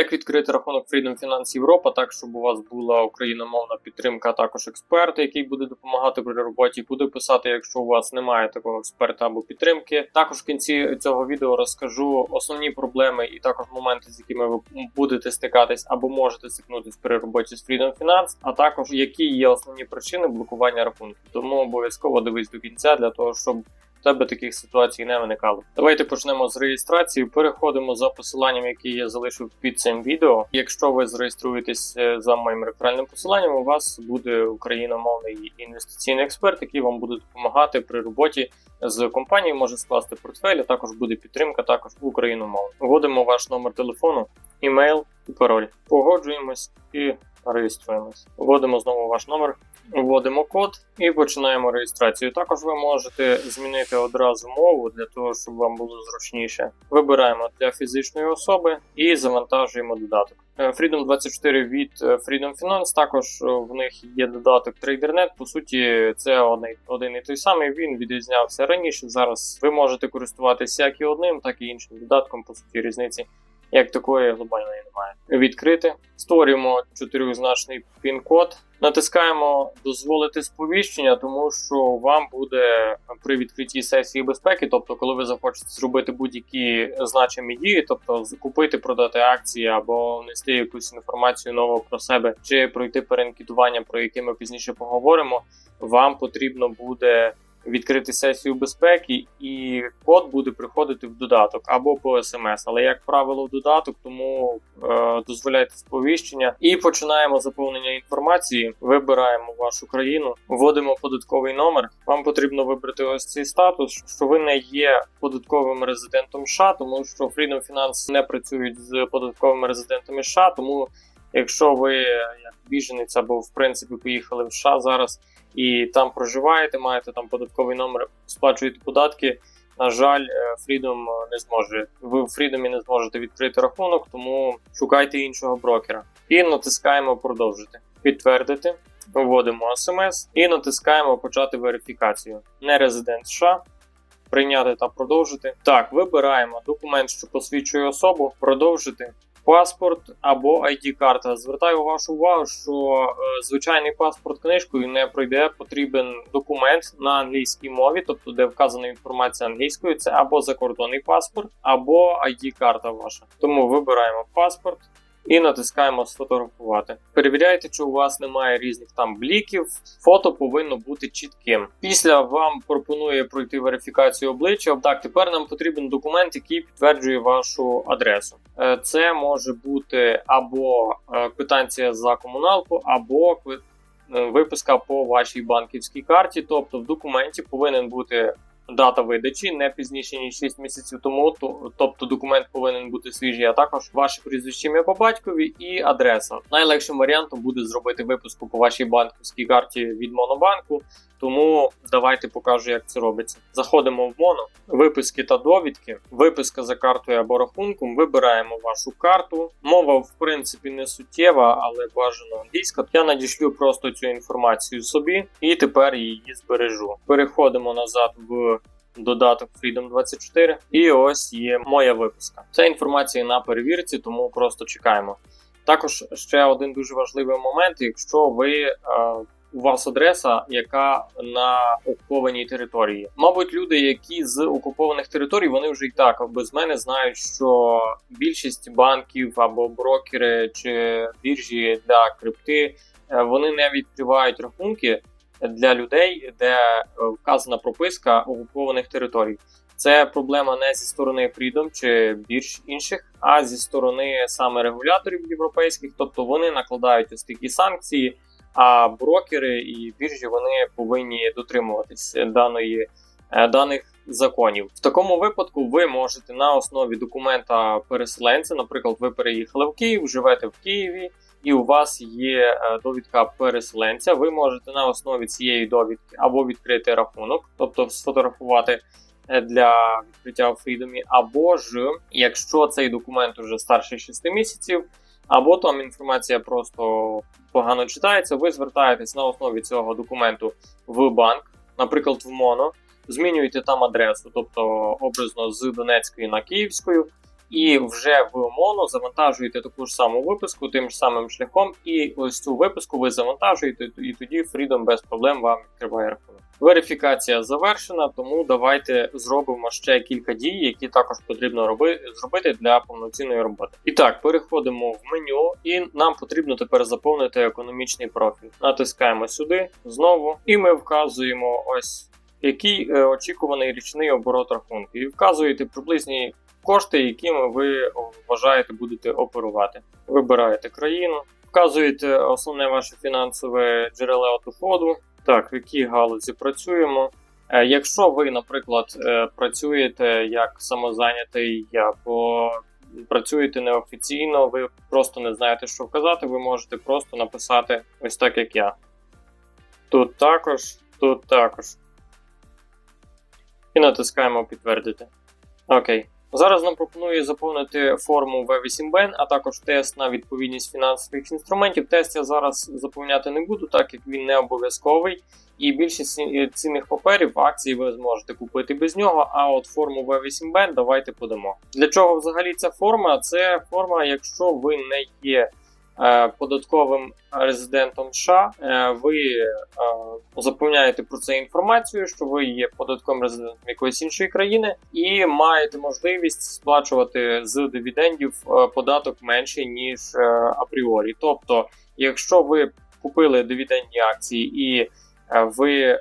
Як відкрити рахунок Freedom Finance Європа, так щоб у вас була україномовна підтримка, а також експерт, який буде допомагати при роботі, куди писати, якщо у вас немає такого експерта або підтримки. Також в кінці цього відео розкажу основні проблеми і також моменти, з якими ви будете стикатись або можете стикнутись при роботі з Freedom Finance, а також які є основні причини блокування рахунків. Тому обов'язково дивись до кінця для того, щоб в тебе таких ситуацій не виникало. Давайте почнемо з реєстрації. Переходимо за посиланням, яке я залишив під цим відео. Якщо ви зареєструєтесь е, за моїм реферальним посиланням, у вас буде україномовний інвестиційний експерт, який вам буде допомагати при роботі з компанією, може скласти портфель, а також буде підтримка також україномовно. Вводимо ваш номер телефону, імейл і пароль. Погоджуємось і реєструємось. Вводимо знову ваш номер. Вводимо код і починаємо реєстрацію. Також ви можете змінити одразу мову для того, щоб вам було зручніше. Вибираємо для фізичної особи і завантажуємо додаток. Е, Freedom 24 від е, Freedom Finance. Також е, в них є додаток TraderNet. По суті, це один, і той самий. Він відрізнявся раніше. Зараз ви можете користуватися як і одним, так і іншим додатком. По суті, різниці як такої глобальної немає. Відкрити, створюємо чотирьохзначний пін-код, натискаємо дозволити сповіщення, тому що вам буде при відкритті сесії безпеки, тобто, коли ви захочете зробити будь-які значимі дії, тобто купити, продати акції або внести якусь інформацію нову про себе, чи пройти переанкетування, про яке ми пізніше поговоримо. Вам потрібно буде відкрити сесію безпеки, і код буде приходити в додаток або по смс. Але як правило, в додаток, тому е, дозволяйте сповіщення і починаємо заповнення інформації. Вибираємо вашу країну, вводимо податковий номер. Вам потрібно вибрати ось цей статус, що ви не є податковим резидентом США, тому що Freedom Finance не працюють з податковими резидентами США, тому. Якщо ви як біженець або в принципі поїхали в США зараз і там проживаєте, маєте там податковий номер, сплачуєте податки. На жаль, е, Freedom не зможе. Ви в Freedom не зможете відкрити рахунок, тому шукайте іншого брокера. І натискаємо продовжити, підтвердити, вводимо смс і натискаємо почати верифікацію. Не резидент США. Прийняти та продовжити. Так, вибираємо документ, що посвідчує особу, продовжити паспорт або ID-карта. Звертаю вашу увагу, що е, звичайний паспорт книжкою не пройде. Потрібен документ на англійській мові, тобто де вказана інформація англійською. Це або закордонний паспорт, або ID-карта ваша. Тому вибираємо паспорт. І натискаємо сфотографувати. Перевіряйте, чи у вас немає різних там бліків. Фото повинно бути чітким. Після вам пропонує пройти верифікацію обличчя. Так, тепер нам потрібен документ, який підтверджує вашу адресу. Е, це може бути або е, квитанція за комуналку, або е, виписка по вашій банківській карті. Тобто в документі повинен бути дата видачі не пізніше ніж 6 місяців тому. То, тобто документ повинен бути свіжий, а також ваше прізвище ім'я по батькові і адреса. Найлегшим варіантом буде зробити випуску по вашій банківській карті від Монобанку. Тому давайте покажу, як це робиться. Заходимо в моно, виписки та довідки, виписка за картою або рахунком. Вибираємо вашу карту. Мова, в принципі, не суттєва, але бажано англійська. Я надішлю просто цю інформацію собі і тепер її збережу. Переходимо назад в. Додаток Freedom 24, і ось є моя виписка. Це інформація на перевірці, тому просто чекаємо. Також ще один дуже важливий момент: якщо ви е, у вас адреса, яка на окупованій території. Мабуть, люди, які з окупованих територій, вони вже і так без мене знають, що більшість банків або брокери чи біржі для крипти е, вони не відкривають рахунки для людей, де е, вказана прописка окупованих територій. Це проблема не зі сторони Freedom чи більш інших, а зі сторони саме регуляторів європейських, тобто вони накладають ось такі санкції. А брокери і біржі вони повинні дотримуватись даної е, даних законів. В такому випадку ви можете на основі документа переселенця, наприклад, ви переїхали в Київ, живете в Києві. І у вас є е, довідка переселенця. Ви можете на основі цієї довідки або відкрити рахунок, тобто сфотографувати е, для відкриття в Фрідомі, або ж якщо цей документ уже старше 6 місяців, або там інформація просто погано читається, ви звертаєтесь на основі цього документу в банк, наприклад, в МОНО, змінюєте там адресу, тобто образно з Донецької на Київською, і вже в ОМОНу завантажуєте таку ж саму виписку тим ж самим шляхом, і ось цю виписку ви завантажуєте, і тоді Freedom без проблем вам відкриває рахунок. Верифікація завершена, тому давайте зробимо ще кілька дій, які також потрібно роби, зробити для повноцінної роботи. І так, переходимо в меню, і нам потрібно тепер заповнити економічний профіль. Натискаємо сюди знову, і ми вказуємо ось який е, очікуваний річний оборот рахунку, і вказуєте приблизні кошти, якими ви вважаєте будете оперувати. Вибираєте країну, вказуєте основне ваше фінансове джерело доходу. Так, в якій галузі працюємо. Е, Якщо ви, наприклад, е, працюєте як самозайнятий або працюєте неофіційно, ви просто не знаєте, що вказати, ви можете просто написати ось так, як я. Тут також, тут також. І натискаємо підтвердити. Окей. Зараз нам пропонує заповнити форму V8BN, а також тест на відповідність фінансових інструментів. Тест я зараз заповняти не буду, так як він не обов'язковий. І більшість цінних паперів, акцій ви зможете купити без нього. А от форму V8BN давайте подамо. Для чого взагалі ця форма? Це форма, якщо ви не є е, податковим резидентом США, е, ви е, заповняєте про це інформацію, що ви є податковим резидентом якоїсь іншої країни, і маєте можливість сплачувати з дивідендів е, податок менший ніж е, апріорі. Тобто, якщо ви купили дивідендні акції і е, ви е,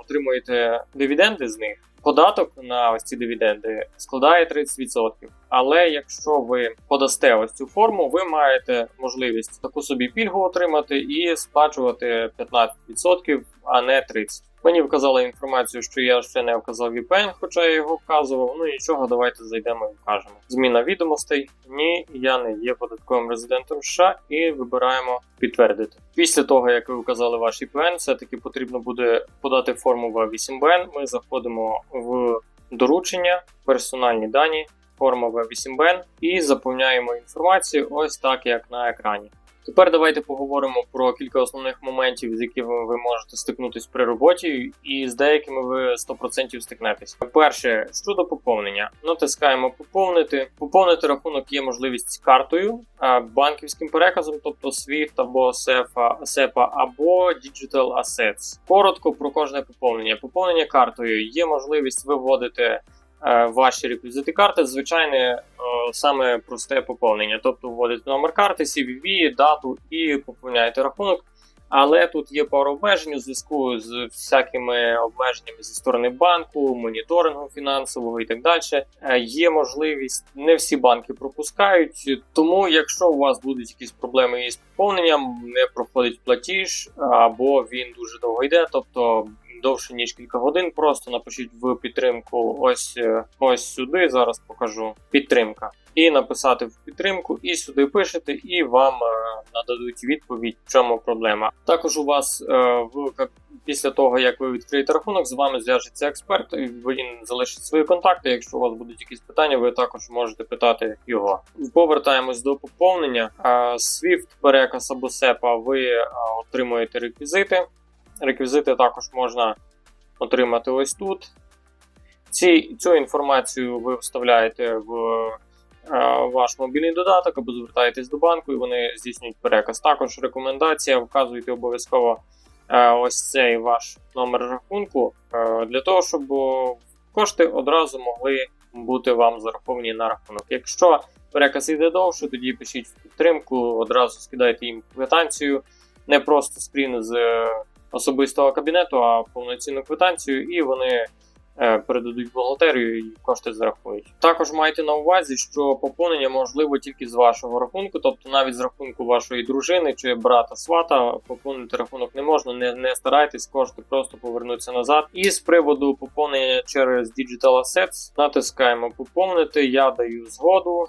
отримуєте дивіденди з них. Податок на ось ці дивіденди складає 30%. Але якщо ви подасте ось цю форму, ви маєте можливість таку собі пільгу отримати і сплачувати 15%, а не 30%. Мені вказали інформацію, що я ще не вказав VPN, хоча я його вказував. Ну нічого, давайте зайдемо і вкажемо. Зміна відомостей. Ні, я не є податковим резидентом США і вибираємо підтвердити. Після того, як ви вказали ваш VPN, все-таки потрібно буде подати форму в 8BN. Ми заходимо в доручення, персональні дані, форма V8BN і заповняємо інформацію ось так, як на екрані. Тепер давайте поговоримо про кілька основних моментів, з якими ви можете стикнутись при роботі, і з деякими ви 100% стикнетесь. Перше, щодо поповнення, натискаємо поповнити. Поповнити рахунок є можливість картою, банківським переказом, тобто SWIFT або SEPA, SEPA або Digital Assets. Коротко про кожне поповнення. Поповнення картою є можливість виводити е, ваші реквізити карти, звичайне е, саме просте поповнення. Тобто вводите номер карти, CVV, дату і поповняєте рахунок. Але тут є пару обмежень у зв'язку з всякими обмеженнями зі сторони банку, моніторингу фінансового і так далі. Е, Є можливість, не всі банки пропускають. Тому, якщо у вас будуть якісь проблеми із поповненням, не проходить платіж або він дуже довго йде, тобто довше ніж кілька годин, просто напишіть в підтримку ось е, ось сюди. Зараз покажу підтримка. І написати в підтримку, і сюди пишете, і вам е, нададуть відповідь, в чому проблема. Також у вас е, в після того, як ви відкриєте рахунок, з вами зв'яжеться експерт, і він залишить свої контакти. Якщо у вас будуть якісь питання, ви також можете питати його. Повертаємось до поповнення. Е, Swift, переказ або SEPA ви е, отримуєте реквізити. Реквізити також можна отримати ось тут. Ці, цю інформацію ви вставляєте в е, ваш мобільний додаток або звертаєтесь до банку і вони здійснюють переказ. Також рекомендація вказуйте обов'язково е, ось цей ваш номер рахунку е, для того, щоб кошти одразу могли бути вам зараховані на рахунок. Якщо переказ йде довше, тоді пишіть в підтримку, одразу скидайте їм квитанцію, не просто скрін з особистого кабінету, а повноцінну квитанцію, і вони е, передадуть бухгалтерію і кошти зарахують. Також майте на увазі, що поповнення можливо тільки з вашого рахунку, тобто навіть з рахунку вашої дружини чи брата свата поповнити рахунок не можна. Не, не старайтесь, кошти просто повернуться назад. І з приводу поповнення через Digital Assets натискаємо поповнити. Я даю згоду.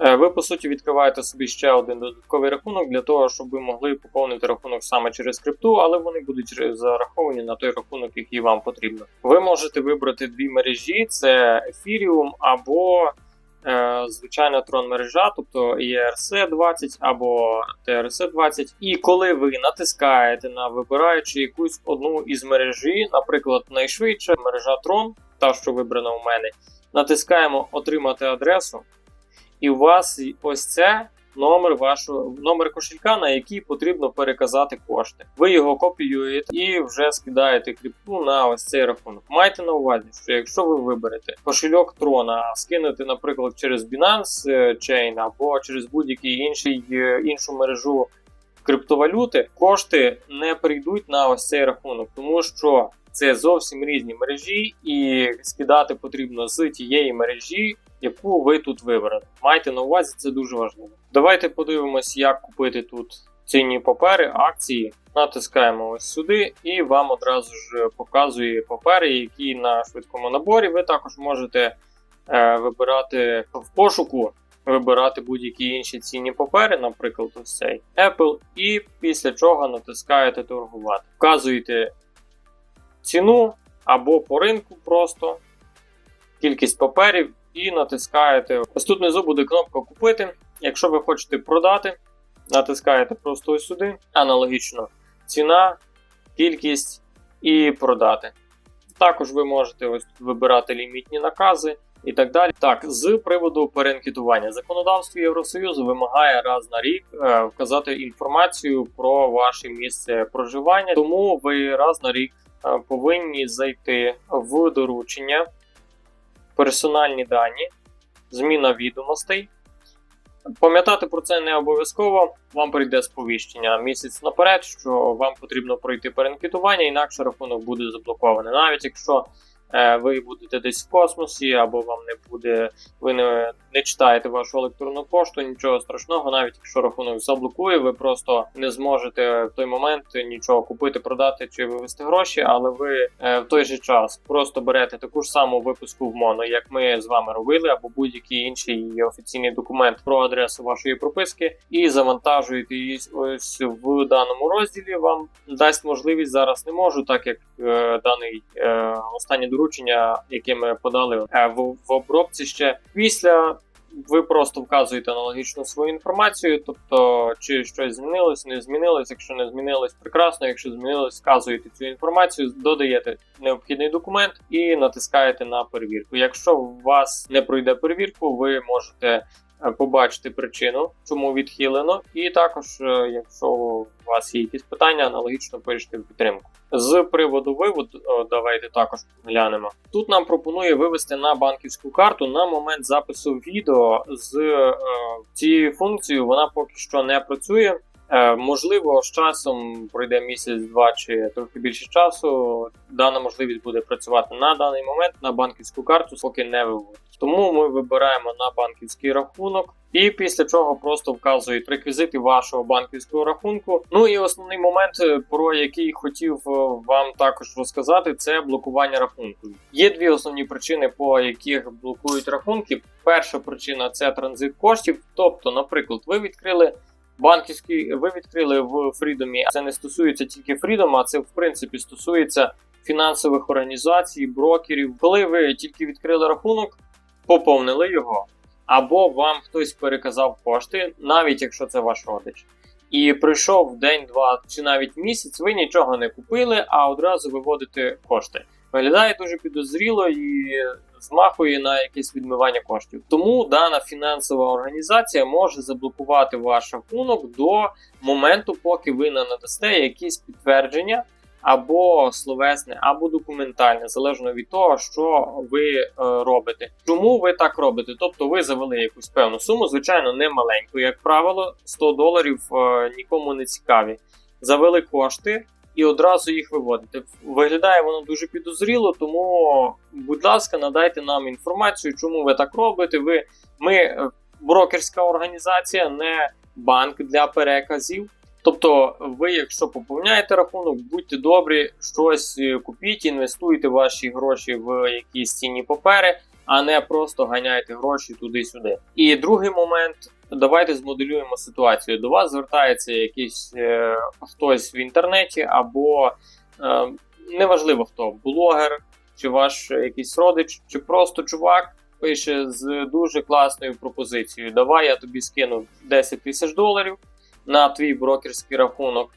Е, Ви по суті відкриваєте собі ще один додатковий рахунок для того, щоб ви могли поповнити рахунок саме через крипту, але вони будуть зараховані на той рахунок, який вам потрібно. Ви можете вибрати дві мережі: це Ethereum або е, звичайна трон мережа, тобто ERC 20 або TRC 20. І коли ви натискаєте на вибираючи якусь одну із мережі, наприклад, найшвидша мережа Tron, та що вибрана у мене. натискаємо Отримати адресу, і у вас ось це номер вашого номер кошелька, на який потрібно переказати кошти. Ви його копіюєте і вже скидаєте крипту на ось цей рахунок. Майте на увазі, що якщо ви виберете кошельок Трона, скинути, наприклад, через Binance е, Chain або через будь-який інший е, іншу мережу. Криптовалюти кошти не прийдуть на ось цей рахунок, тому що це зовсім різні мережі, і скидати потрібно з тієї мережі, яку ви тут вибрали. Майте на увазі, це дуже важливо. Давайте подивимось, як купити тут цінні папери, акції. Натискаємо ось сюди, і вам одразу ж показує папери, які на швидкому наборі. Ви також можете е, вибирати в пошуку. Вибирати будь-які інші цінні папери, наприклад, ось цей Apple, і після чого натискаєте торгувати. Вказуєте ціну або по ринку просто кількість паперів і натискаєте. Ось тут внизу буде кнопка Купити. Якщо ви хочете продати, натискаєте просто ось сюди. Аналогічно ціна, кількість і продати. Також ви можете ось вибирати лімітні накази і так далі. Так, з приводу переанкетування. Законодавство Євросоюзу вимагає раз на рік е, вказати інформацію про ваше місце проживання, тому ви раз на рік е, повинні зайти в доручення, персональні дані, зміна відомостей. Пам'ятати про це не обов'язково. Вам прийде сповіщення місяць наперед, що вам потрібно пройти перенкетування, інакше рахунок буде заблокований. Навіть якщо ви будете десь в космосі, або вам не буде, ви не, не читаєте вашу електронну пошту, нічого страшного, навіть якщо рахунок заблокує, ви просто не зможете в той момент нічого купити, продати чи вивести гроші, але ви е, в той же час просто берете таку ж саму випуску в моно, як ми з вами робили, або будь-який інший офіційний документ про адресу вашої прописки, і завантажуєте її ось в даному розділі. Вам дасть можливість зараз не можу, так як е, даний е, останнє доручення, яке ми подали е, в, обробці ще після. Ви просто вказуєте аналогічно свою інформацію, тобто чи щось змінилось, не змінилось. Якщо не змінилось, прекрасно. Якщо змінилось, вказуєте цю інформацію, додаєте необхідний документ і натискаєте на перевірку. Якщо у вас не пройде перевірку, ви можете побачити причину, чому відхилено, і також, е, якщо у вас є якісь питання, аналогічно пишіть в підтримку. З приводу виводу, давайте також глянемо. Тут нам пропонує вивести на банківську карту на момент запису відео з е, цією функцією. Вона поки що не працює. Е, можливо, з часом пройде місяць-два чи трохи більше часу. Дана можливість буде працювати на даний момент на банківську карту, поки не виводить. Тому ми вибираємо на банківський рахунок. І після чого просто вказують реквізити вашого банківського рахунку. Ну і основний момент, е, про який хотів е, вам також розказати, це блокування рахунку. Є дві основні причини, по яких блокують рахунки. Перша причина це транзит коштів. Тобто, наприклад, ви відкрили банківський, ви відкрили в Фрідомі. Це не стосується тільки Фрідома, а це в принципі стосується фінансових організацій, брокерів. Коли ви тільки відкрили рахунок, поповнили його або вам хтось переказав кошти, навіть якщо це ваш родич. І прийшов день, два чи навіть місяць, ви нічого не купили, а одразу виводите кошти. Виглядає дуже підозріло і змахує на якесь відмивання коштів. Тому дана фінансова організація може заблокувати ваш рахунок до моменту, поки ви не надасте якісь підтвердження або словесне, або документальне, залежно від того, що ви е, робите. Чому ви так робите? Тобто ви завели якусь певну суму, звичайно, не маленьку, як правило, 100 доларів е, нікому не цікаві. Завели кошти. І одразу їх виводити. Виглядає воно дуже підозріло, тому, будь ласка, надайте нам інформацію, чому ви так робите. Ви, Ми е, брокерська організація, не банк для переказів. Тобто, ви, якщо поповняєте рахунок, будьте добрі, щось е, купіть, інвестуйте ваші гроші в якісь цінні папери, а не просто ганяйте гроші туди-сюди. І другий момент. Давайте змоделюємо ситуацію. До вас звертається якийсь е, хтось в інтернеті, або е, неважливо хто, блогер, чи ваш якийсь родич, чи просто чувак пише з дуже класною пропозицією: Давай я тобі скину 10 тисяч доларів на твій брокерський рахунок,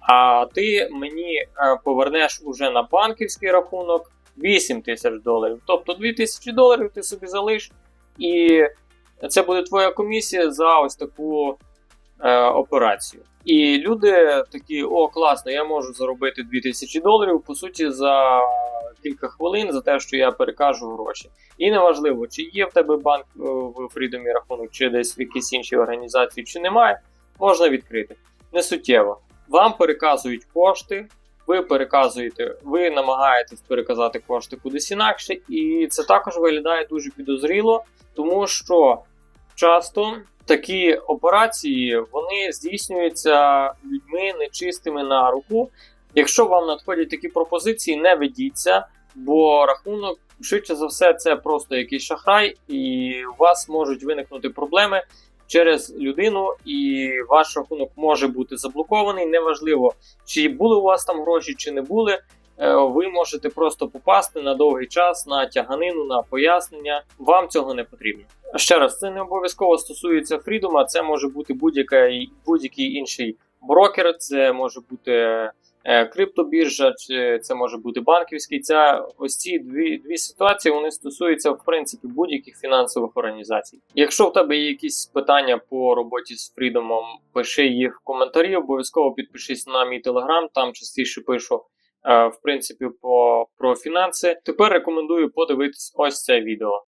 а ти мені е, повернеш уже на банківський рахунок 8 тисяч доларів. Тобто 2 тисячі доларів ти собі залиш, і це буде твоя комісія за ось таку е, операцію. І люди такі: о, класно, я можу заробити 2000 доларів, по суті, за кілька хвилин за те, що я перекажу гроші. І неважливо, чи є в тебе банк е, в Freedom рахунок, чи десь в якійсь іншій організації, чи немає, можна відкрити. Не суттєво. Вам переказують кошти, ви переказуєте, ви намагаєтесь переказати кошти кудись інакше, і це також виглядає дуже підозріло, тому що часто такі операції вони здійснюються людьми нечистими на руку. Якщо вам надходять такі пропозиції, не ведіться, бо рахунок швидше за все це просто якийсь шахрай, і у вас можуть виникнути проблеми через людину, і ваш рахунок може бути заблокований. Неважливо, чи були у вас там гроші, чи не були. е, Ви можете просто попасти на довгий час на тяганину, на пояснення. Вам цього не потрібно. Ще раз, це не обов'язково стосується Фрідома, це може бути будь-який будь-який інший брокер, це може бути криптобіржа, чи це може бути банківський. Це ось ці дві, дві ситуації вони стосуються в принципі будь-яких фінансових організацій. Якщо в тебе є якісь питання по роботі з Фрідомом, пиши їх в коментарі. Обов'язково підпишись на мій телеграм, там частіше пишу. е, В принципі, по про фінанси. Тепер рекомендую подивитись ось це відео.